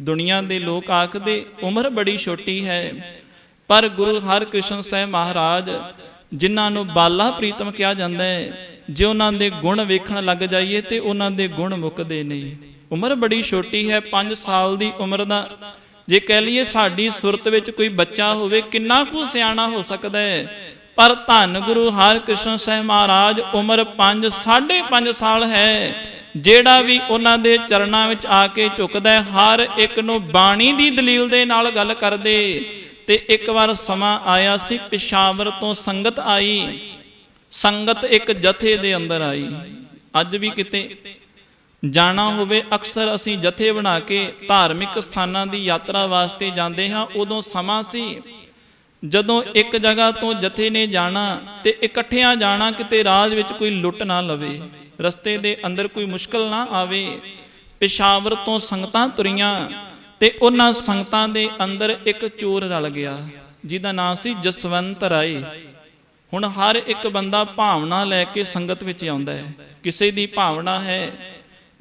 ਦੁਨੀਆ ਦੇ ਲੋਕ ਆਖਦੇ, ਉਮਰ ਬੜੀ ਛੋਟੀ ਹੈ। ਪਰ ਗੁਰੂ ਹਰਿਕ੍ਰਿਸ਼ਨ ਸਾਹਿਬ ਮਹਾਰਾਜ, ਜਿਨ੍ਹਾਂ ਨੂੰ ਬਾਲਾ ਪ੍ਰੀਤਮ ਕਿਹਾ ਜਾਂਦਾ ਹੈ, ਜੇ ਉਹਨਾਂ ਦੇ ਗੁਣ ਵੇਖਣ ਲੱਗ ਜਾਈਏ ਤੇ ਉਹਨਾਂ ਦੇ ਗੁਣ ਮੁੱਕਦੇ ਨਹੀਂ। ਉਮਰ ਬੜੀ ਛੋਟੀ ਹੈ 5 ਸਾਲ ਦੀ ਉਮਰ ਦਾ। ਜੇ ਕਹਿ ਲਈਏ ਸਾਡੀ ਸੁਰਤ ਵਿੱਚ ਕੋਈ ਬੱਚਾ ਹੋਵੇ, ਕਿੰਨਾ ਕੁ ਸਿਆਣਾ ਹੋ ਸਕਦਾ ਹੈ। ਪਰ ਧੰਨ ਗੁਰੂ ਹਰਿਕ੍ਰਿਸ਼ਨ ਸਾਹਿਬ ਮਹਾਰਾਜ, ਉਮਰ 5 5.5 ਸਾਲ ਹੈ। ਜਿਹੜਾ ਵੀ ਉਹਨਾਂ ਦੇ ਚਰਨਾਂ ਵਿੱਚ ਆ ਕੇ ਝੁਕਦਾ ਹੈ, ਹਰ ਇੱਕ ਨੂੰ ਬਾਣੀ ਦੀ ਦਲੀਲ ਦੇ ਨਾਲ ਗੱਲ ਕਰਦੇ। ਤੇ ਇੱਕ ਵਾਰ ਸਮਾਂ ਆਇਆ ਸੀ, ਪਿਸ਼ਾਵਰ ਤੋਂ ਸੰਗਤ ਆਈ। ਸੰਗਤ ਇੱਕ ਜਥੇ ਦੇ ਅੰਦਰ ਆਈ। ਅੱਜ ਵੀ ਕਿਤੇ ਜਾਣਾ ਹੋਵੇ, ਅਕਸਰ ਅਸੀਂ ਜਥੇ ਬਣਾ ਕੇ ਧਾਰਮਿਕ ਸਥਾਨਾਂ ਦੀ ਯਾਤਰਾ ਵਾਸਤੇ ਜਾਂਦੇ ਹਾਂ। ਉਦੋਂ ਸਮਾਂ ਸੀ, ਜਦੋਂ ਇੱਕ ਜਗ੍ਹਾ ਤੋਂ ਜਥੇ ਨੇ ਜਾਣਾ ਤੇ ਇਕੱਠਿਆਂ ਜਾਣਾ, ਕਿਤੇ ਰਾਜ ਵਿੱਚ ਕੋਈ ਲੁੱਟ ਨਾ ਲਵੇ। ਰਸਤੇ ਦੇ ਅੰਦਰ ਕੋਈ ਮੁਸ਼ਕਲ ਨਾ ਆਵੇ, ਪਿਸ਼ਾਵਰ ਤੋਂ ਸੰਗਤਾਂ ਤੁਰੀਆਂ ਤੇ ਉਹਨਾਂ ਸੰਗਤਾਂ ਦੇ ਅੰਦਰ ਇੱਕ ਚੋਰ ਰਲ ਗਿਆ, ਜਿਹਦਾ ਨਾਮ ਸੀ ਜਸਵੰਤ ਰਾਏ। ਹੁਣ ਹਰ ਇੱਕ ਬੰਦਾ ਭਾਵਨਾ ਲੈ ਕੇ ਸੰਗਤ ਵਿੱਚ ਆਉਂਦਾ ਹੈ। ਕਿਸੇ ਦੀ ਭਾਵਨਾ ਹੈ,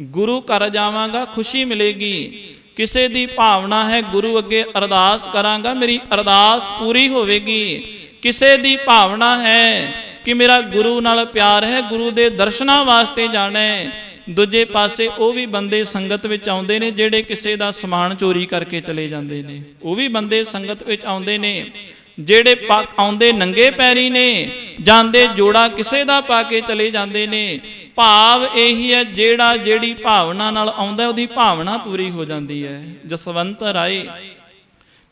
ਗੁਰੂ ਘਰ ਜਾਵਾਂਗਾ, ਖੁਸ਼ੀ ਮਿਲੇਗੀ। ਕਿਸੇ ਦੀ ਭਾਵਨਾ ਹੈ, ਗੁਰੂ ਅੱਗੇ ਅਰਦਾਸ ਕਰਾਂਗਾ, ਮੇਰੀ ਅਰਦਾਸ ਪੂਰੀ ਹੋਵੇਗੀ। ਕਿਸੇ ਦੀ ਭਾਵਨਾ ਹੈ ਕਿ ਮੇਰਾ ਗੁਰੂ ਨਾਲ ਪਿਆਰ ਹੈ, ਗੁਰੂ ਦੇ ਦਰਸ਼ਨਾਂ ਵਾਸਤੇ ਜਾਣਾ ਹੈ। ਦੂਜੇ ਪਾਸੇ ਉਹ ਵੀ ਬੰਦੇ ਸੰਗਤ ਵਿੱਚ ਆਉਂਦੇ ਨੇ, ਜਿਹੜੇ ਕਿਸੇ ਦਾ ਸਮਾਨ ਚੋਰੀ ਕਰਕੇ ਚਲੇ ਜਾਂਦੇ ਨੇ। ਉਹ ਵੀ ਬੰਦੇ ਸੰਗਤ ਵਿੱਚ ਆਉਂਦੇ ਨੇ, ਜਿਹੜੇ ਆਉਂਦੇ ਨੰਗੇ ਪੈਰੀ ਨੇ, ਜਾਂਦੇ ਜੋੜਾ ਕਿਸੇ ਦਾ ਪਾ ਕੇ ਚਲੇ ਜਾਂਦੇ ਨੇ। ਭਾਵ ਇਹੀ ਹੈ, ਜਿਹੜਾ ਜਿਹੜੀ ਭਾਵਨਾ ਨਾਲ ਆਉਂਦਾ ਉਹਦੀ ਭਾਵਨਾ ਪੂਰੀ ਹੋ ਜਾਂਦੀ ਹੈ। ਜਸਵੰਤ ਰਾਏ,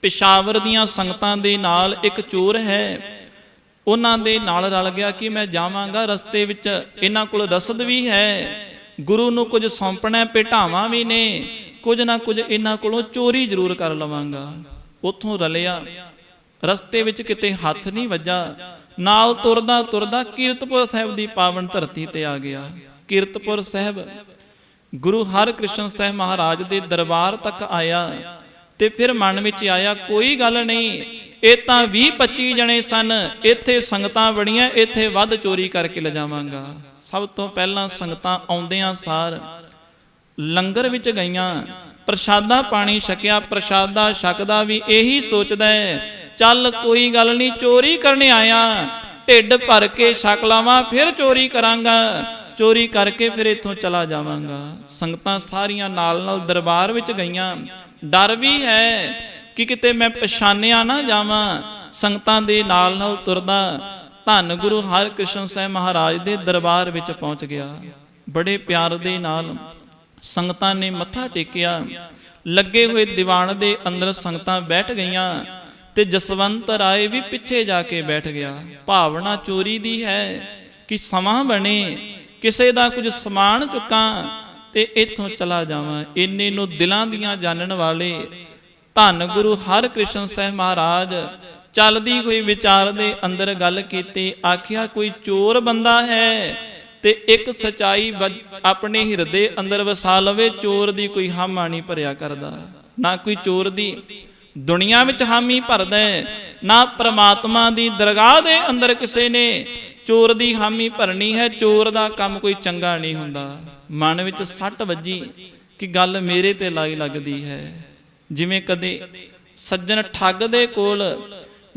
ਪਿਸ਼ਾਵਰ ਦੀਆਂ ਸੰਗਤਾਂ ਦੇ ਨਾਲ ਇੱਕ ਚੋਰ ਹੈ ਉਹਨਾਂ ਦੇ ਨਾਲ ਰਲ ਗਿਆ ਕਿ ਮੈਂ ਜਾਵਾਂਗਾ। ਰਸਤੇ ਵਿੱਚ ਇਹਨਾਂ ਕੋਲ ਰਸਦ ਵੀ ਹੈ। ਗੁਰੂ ਨੂੰ ਕੁਝ ਸੌਂਪਣਾ ਭੇਟਾਵਾਂ ਵੀ ਨੇ। ਕੁਝ ਨਾ ਕੁਝ ਇਹਨਾਂ ਕੋਲੋਂ ਚੋਰੀ ਜ਼ਰੂਰ ਕਰ ਲਵਾਂਗਾ। ਉੱਥੋਂ ਰਲਿਆ। ਰਸਤੇ ਵਿੱਚ ਕਿਤੇ ਹੱਥ ਨਹੀਂ ਵੱਜਾ। ਨਾਲ ਤੁਰਦਾ ਤੁਰਦਾ ਕੀਰਤਪੁਰ ਸਾਹਿਬ ਦੀ ਪਾਵਨ ਧਰਤੀ ਤੇ ਆ ਗਿਆ। ਕੀਰਤਪੁਰ ਸਾਹਿਬ, ਗੁਰੂ ਹਰਿਕ੍ਰਿਸ਼ਨ ਸਾਹਿਬ ਮਹਾਰਾਜ ਦੇ ਦਰਬਾਰ ਤੱਕ ਆਇਆ ਤੇ ਫਿਰ ਮਨ ਵਿੱਚ ਆਇਆ, ਕੋਈ ਗੱਲ ਨਹੀਂ ਇਹ ਤਾਂ 20 25 ਜਣੇ ਸਨ, ਇੱਥੇ ਸੰਗਤਾਂ ਬੜੀਆਂ ਇੱਥੇ ਵੱਧ ਚੋਰੀ ਕਰਕੇ ਲਿਜਾਵਾਂਗਾ। ਸਭ ਤੋਂ ਪਹਿਲਾਂ ਸੰਗਤਾਂ ਆਉਂਦਿਆਂ ਸਾਰ ਲੰਗਰ ਵਿੱਚ ਗਈਆਂ। ਪ੍ਰਸ਼ਾਦਾ ਪਾਣੀ ਛਕਿਆ, ਪ੍ਰਸ਼ਾਦਾ ਛਕਦਾ ਵੀ ਇਹੀ ਸੋਚਦਾ ਹੈ, ਚੱਲ ਕੋਈ ਗੱਲ ਨਹੀਂ, ਚੋਰੀ ਕਰਨ ਆਇਆ। ਢਿੱਡ ਭਰ ਕੇ ਛਕ ਲਾਵਾਂ, ਫਿਰ ਚੋਰੀ ਕਰਾਂਗਾ। ਚੋਰੀ ਕਰਕੇ ਫਿਰ ਇੱਥੋਂ ਚਲਾ ਜਾਵਾਂਗਾ। ਸੰਗਤਾਂ ਸਾਰੀਆਂ ਨਾਲ ਨਾਲ ਦਰਬਾਰ ਵਿੱਚ ਗਈਆਂ। ਡਰ ਵੀ ਹੈ ਕਿ ਕਿਤੇ ਮੈਂ ਪਛਾਣਿਆ ਨਾ ਜਾਵਾਂ, ਸੰਗਤਾਂ ਦੇ ਨਾਲ ਨਾਲ ਤੁਰਦਾ ਧੰਨ ਗੁਰੂ ਹਰਿਕ੍ਰਿਸ਼ਨ ਸਾਹਿਬ ਮਹਾਰਾਜ ਦੇ ਦਰਬਾਰ ਵਿੱਚ ਪਹੁੰਚ ਗਿਆ। ਬੜੇ ਪਿਆਰ ਦੇ ਨਾਲ ਸੰਗਤਾਂ ਨੇ ਮੱਥਾ ਟੇਕਿਆ। ਲੱਗੇ ਹੋਏ ਦੀਵਾਨ ਦੇ ਅੰਦਰ ਸੰਗਤਾਂ ਬੈਠ ਗਈਆਂ ਤੇ ਜਸਵੰਤ ਰਾਏ ਵੀ ਪਿੱਛੇ ਜਾ ਕੇ ਬੈਠ ਗਿਆ। ਭਾਵਨਾ ਚੋਰੀ ਦੀ ਹੈ ਕਿ ਸਮਾਂ ਬਣੇ, ਕਿਸੇ ਦਾ ਕੁਝ ਸਮਾਨ ਚੁੱਕਾਂ ਤੇ ਇੱਥੋਂ ਚਲਾ ਜਾਵਾਂ। ਇੰਨੇ ਨੂੰ ਦਿਲਾਂ ਦੀਆਂ ਜਾਣਨ ਵਾਲੇ ਧੰਨ ਗੁਰੂ ਹਰਿਕ੍ਰਿਸ਼ਨ ਸਾਹਿਬ ਮਹਾਰਾਜ ਚੱਲਦੀ ਹੋਈ ਵਿਚਾਰ ਦੇ ਅੰਦਰ ਗੱਲ ਕੀਤੀ, ਆਖਿਆ, ਕੋਈ ਚੋਰ ਬੰਦਾ ਹੈ ਤੇ ਇੱਕ ਸਚਾਈ ਆਪਣੇ ਹਿਰਦੇ ਅੰਦਰ ਵਸਾ ਲਵੇ, ਚੋਰ ਦੀ ਕੋਈ ਹਾਮਾ ਨਹੀਂ ਭਰਿਆ ਕਰਦਾ। ਨਾ ਕੋਈ ਚੋਰ ਦੀ ਦੁਨੀਆ ਵਿੱਚ ਹਾਮੀ ਭਰਦਾ ਨਾ ਪ੍ਰਮਾਤਮਾ ਦੀ ਦਰਗਾਹ ਦੇ ਅੰਦਰ ਕਿਸੇ ਨੇ ਚੋਰ ਦੀ ਹਾਮੀ ਭਰਨੀ ਹੈ, ਚੋਰ ਦਾ ਕੰਮ ਕੋਈ ਚੰਗਾ ਨਹੀਂ ਹੁੰਦਾ। ਮਨ ਵਿੱਚ ਸੱਟ ਵੱਜੀ ਕਿ ਗੱਲ ਮੇਰੇ ਤੇ ਲਾਈ ਲੱਗਦੀ ਹੈ। ਜਿਵੇਂ ਕਦੇ ਸੱਜਣ ਠੱਗ ਦੇ ਕੋਲ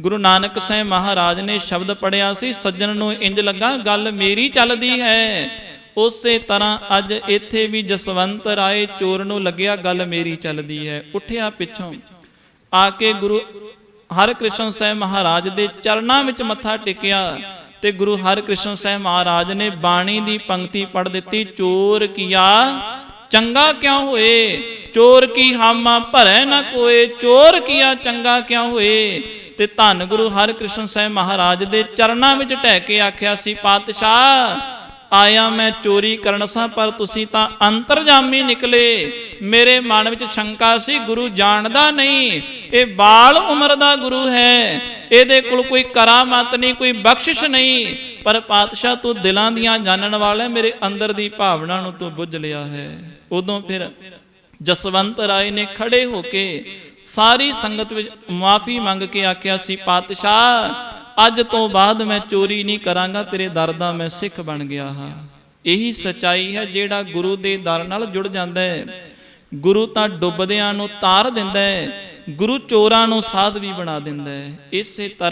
ਗੁਰੂ ਨਾਨਕ ਸਾਹਿਬ ਮਹਾਰਾਜ ਨੇ ਸ਼ਬਦ ਪੜਿਆ ਸੀ, ਸੱਜਣ ਨੂੰ ਇੰਜ ਲੱਗਾ, ਗੱਲ ਮੇਰੀ ਚੱਲਦੀ ਹੈ। ਉਸੇ ਤਰ੍ਹਾਂ ਅੱਜ ਇੱਥੇ ਵੀ ਜਸਵੰਤ ਰਾਏ ਚੋਰ ਨੂੰ ਲੱਗਿਆ, ਗੱਲ ਮੇਰੀ ਚੱਲਦੀ ਹੈ। ਉੱਠਿਆ ਪਿੱਛੋਂ ਆ ਕੇ ਗੁਰੂ ਹਰਿਕ੍ਰਿਸ਼ਨ ਸਾਹਿਬ ਮਹਾਰਾਜ ਦੇ ਚਰਨਾਂ ਵਿੱਚ ਮੱਥਾ ਟੇਕਿਆ। ਤੇ ਗੁਰੂ ਹਰਿਕ੍ਰਿਸ਼ਨ ਸਾਹਿਬ ਮਹਾਰਾਜ ਨੇ ਬਾਣੀ ਦੀ ਪੰਕਤੀ ਪੜ੍ਹ ਦਿੱਤੀ, ਚੋਰ ਕੀਆ, ਚੰਗਾ ਕਿਉਂ ਹੋਏ? ਚੋਰ ਕੀ ਹਾਮਾ ਭਰੈ ਨਾ ਕੋਏ? ਚੋਰ ਕੀਆ, ਚੰਗਾ ਕਿਉਂ ਹੋਏ? ਤੇ ਧੰਨ ਗੁਰੂ ਹਰਿਕ੍ਰਿਸ਼ਨ ਸਾਹਿਬ ਮਹਾਰਾਜ ਦੇ ਚਰਨਾਂ ਵਿੱਚ ਟਹਿ ਕੇ ਆਖਿਆ ਸੀ, ਪਾਤਸ਼ਾਹ, ਆਇਆ ਮੈਂ ਚੋਰੀ ਕਰਨ ਸਾਂ, ਪਰ ਤੁਸੀਂ ਤਾਂ ਅੰਤਰਜਾਮੀ ਨਿਕਲੇ। ਮੇਰੇ ਮਨ ਵਿੱਚ ਸ਼ੰਕਾ ਸੀ, ਗੁਰੂ ਜਾਣਦਾ ਨਹੀਂ, ਇਹ ਬਾਲ ਉਮਰ ਦਾ ਗੁਰੂ ਹੈ। ਇਹਦੇ ਕੋਲ ਕੋਈ ਕਰਾਮਾਤ ਨਹੀਂ, ਕੋਈ ਬਖਸ਼ਿਸ਼ ਨਹੀਂ। ਪਰ ਪਾਤਸ਼ਾਹ ਤੂੰ ਦਿਲਾਂ ਦੀਆਂ ਜਾਣਨ ਵਾਲਾ ਮੇਰੇ ਅੰਦਰ ਦੀ ਭਾਵਨਾ ਨੂੰ ਤੂੰ ਬੁੱਝ ਲਿਆ ਹੈ। ਉਦੋਂ ਫਿਰ ਜਸਵੰਤ ਰਾਏ ਨੇ ਖੜੇ ਹੋ ਕੇ ਸਾਰੀ ਸੰਗਤ ਵਿੱਚ ਮਾਫੀ ਮੰਗ ਕੇ ਆਖਿਆ ਸੀ, ਪਾਤਸ਼ਾਹ, ਅੱਜ ਤੋਂ ਬਾਅਦ ਮੈਂ ਚੋਰੀ ਨਹੀਂ ਕਰਾਂਗਾ, ਤੇਰੇ ਦਰ ਦਾ ਮੈਂ ਸਿੱਖ ਬਣ ਗਿਆ ਹਾਂ। ਇਹੀ ਸਚਾਈ ਹੈ ਜਿਹੜਾ ਗੁਰੂ ਦੇ ਦਰ ਨਾਲ ਜੁੜ ਜਾਂਦਾ ਹੈ। ਗੁਰੂ ਤਾਂ ਡੁੱਬਦਿਆਂ ਨੂੰ ਤਾਰ ਦਿੰਦਾ ਹੈ ਗੁਰੂ ਚੋਰਾਂ ਨੂੰ ਸਾਧ ਵੀ ਬਣਾ ਦਿੰਦਾ ਹੈ। ਇਸੇ ਤਰ੍ਹਾਂ